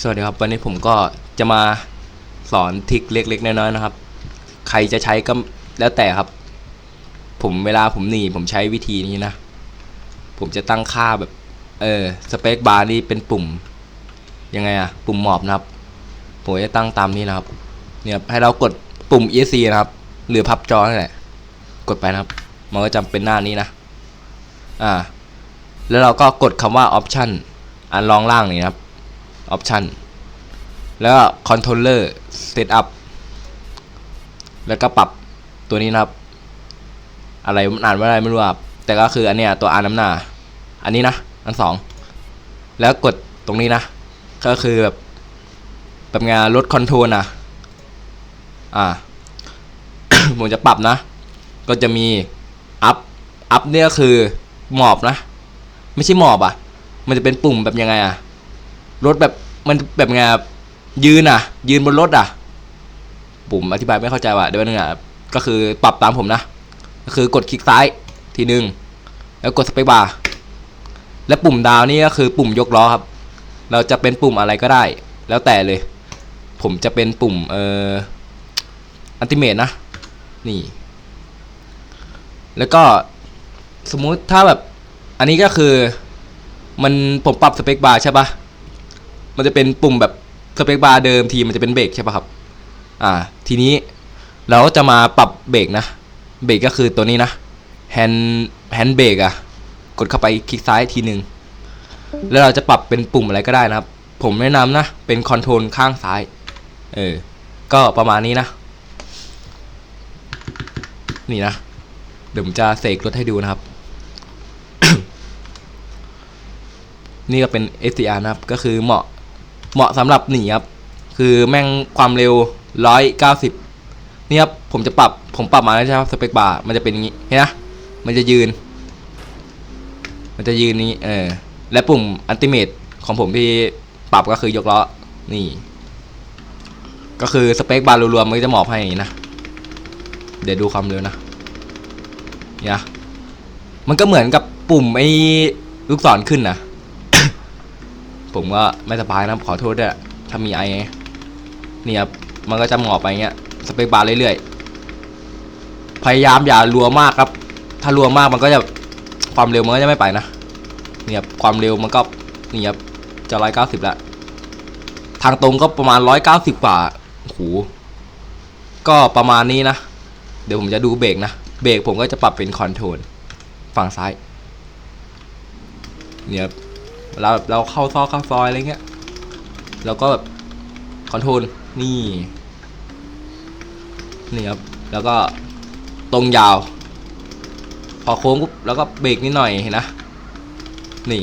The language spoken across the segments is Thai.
สวัสดีครับ วันนี้ผมก็จะมาสอนทริคเล็ก ๆ น้อยๆนะครับ ใครจะใช้ก็แล้วแต่ครับ ผมเวลาผมหนีผมใช้วิธีนี้นะ ผมจะตั้งค่าแบบ เออสเปคบาร์นี่เป็นปุ่ม ยังไงอะปุ่มหมอบนะครับ ผมจะตั้งตามนี้นะครับ เนี่ยให้เรากดปุ่ม ESC นะครับ หรือพับจอนั่นแหละ กดไปนะครับ มันก็จะเป็นหน้านี้นะ อ่า แล้วเราก็กดคำว่า option อันรองล่างนี่นะครับ option แล้วก็ controller setup แล้วก็ปรับตัวนี้นะครับ อะไรมันอ่านว่าอะไรไม่รู้ครับแต่ก็คืออันเนี้ยตัวอาน้ำหน้า อันนี้นะ อันสอง แล้วกดตรงนี้นะ ก็คือแบบแบบงานลดคอนโทรลนะ อ่า ผมจะปรับนะ ก็จะมี up up เนี่ยก็คือหมอบนะ ไม่ใช่หมอบอะ มันจะเป็นปุ่มแบบยังไงอะ รถแบบมันแบบไงยืนอะ ยืนบนรถอะปุ่มอธิบายไม่เข้าใจว่ะเดี๋ยวนึงอะก็คือปรับตามผมนะ ก็คือกดคลิกซ้ายทีหนึ่งแล้วกดสเปคบาร์และปุ่มดาวนี่ก็คือปุ่มยกล้อครับ เราจะเป็นปุ่มอะไรก็ได้ แล้วแต่เลย ผมจะเป็นปุ่มเอ่ออันติเมตนะนี่ แล้วก็สมมุติถ้าแบบ อันนี้ก็คือ มันผมปรับสเปคบาร์ใช่ปะ มันจะเป็นปุ่มแบบสเปคบาร์เดิมทีมันจะเป็นเบรกใช่ป่ะครับ อ่า ทีนี้เราก็จะมาปรับเบรกนะ เบรกก็คือตัวนี้นะแฮนด์แฮนด์เบรกอะกดเข้าไปคลิกซ้ายทีหนึ่งแล้วเราจะปรับเป็นปุ่มอะไรก็ได้นะครับ ผมแนะนำนะ เป็นคอนโทรลข้างซ้าย เออ ก็ประมาณนี้นะ นี่นะ เดี๋ยวผมจะเสกรถให้ดูนะครับ นี่ก็เป็น SCR นะครับ ก็คือเหมาะ เหมาะสำหรับหนีครับ คือแม่งความเร็ว190นี่ครับผมจะปรับผมปรับมาแล้วใช่ไหมสเปคบาร์มันจะเป็นอย่างนี้เห็นนะมันจะยืน มันจะยืนนี้เออและปุ่มอันติเมตของผมที่ปรับก็คือยกล้อนี่ ก็คือสเปคบาร์รวมๆมันจะหมอบให้อย่างนี้นะเดี๋ยวดูความเร็วนะเนี่ยมันก็เหมือนกับปุ่มไอ้ลูกศรขึ้นนะ ผมก็ไม่สบายนะขอโทษด้วยถ้ามีไอไงนี่ครับมันก็จะหมอบไปเงี้ยสเปคบาร์เรื่อยๆพยายามอย่ารัวมากครับ ถ้ารัวมากมันก็จะความเร็วมันก็จะไม่ไปนะเนี่ยความเร็วมันก็เนี่ครับจะร้อยเก้าสิบละทางตรงก็ประมาณร้อยเก้าสิบกว่าโอ้โหก็ประมาณนี้นะ เดี๋ยวผมจะดูเบรกนะ เบรกผมก็จะปรับเป็นคอนโทรลฝั่งซ้าย เนี่ย เราเราเข้าซอกเข้าซอยอะไรเงี้ยแล้วก็แบบคอนโทรลนี่นี่ครับแล้วก็ตรงยาว พอโค้งปุ๊บแล้วก็เบรกนิดหน่อยเห็นนะ นี่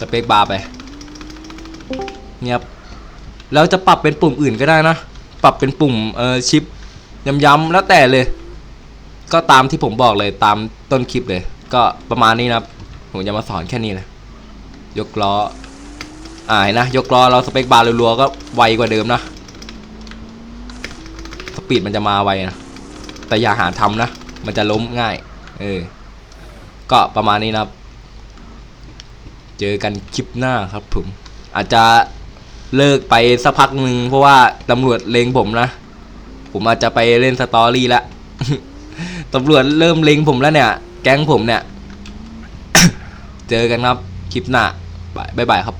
สเปคบาร์ไปเนี่ยครับแล้วจะปรับเป็นปุ่มอื่นก็ได้นะ ปรับเป็นปุ่มเอ่อชิปย้ำๆแล้วแต่เลย ก็ตามที่ผมบอกเลยตามต้นคลิปเลย ก็ประมาณนี้นะผมจะมาสอนแค่นี้เลย ยกล้ออ่าเห็นนะยกล้อเราสเปคบาร์รัวๆก็ไวกว่าเดิมนะสปีดมันจะมาไวนะแต่อย่าหาทำนะ มันจะล้มง่าย เออ ก็ประมาณนี้นะครับ เจอกันคลิปหน้าครับผม อาจจะเลิกไปสักพักหนึ่งเพราะว่าตำรวจเลงผมนะ ผมอาจจะไปเล่นสตอรี่ละตำรวจเริ่มเลงผมแล้วเนี่ย แก๊งผมเนี่ย เจอกันครับคลิปหน้า บายบายครับ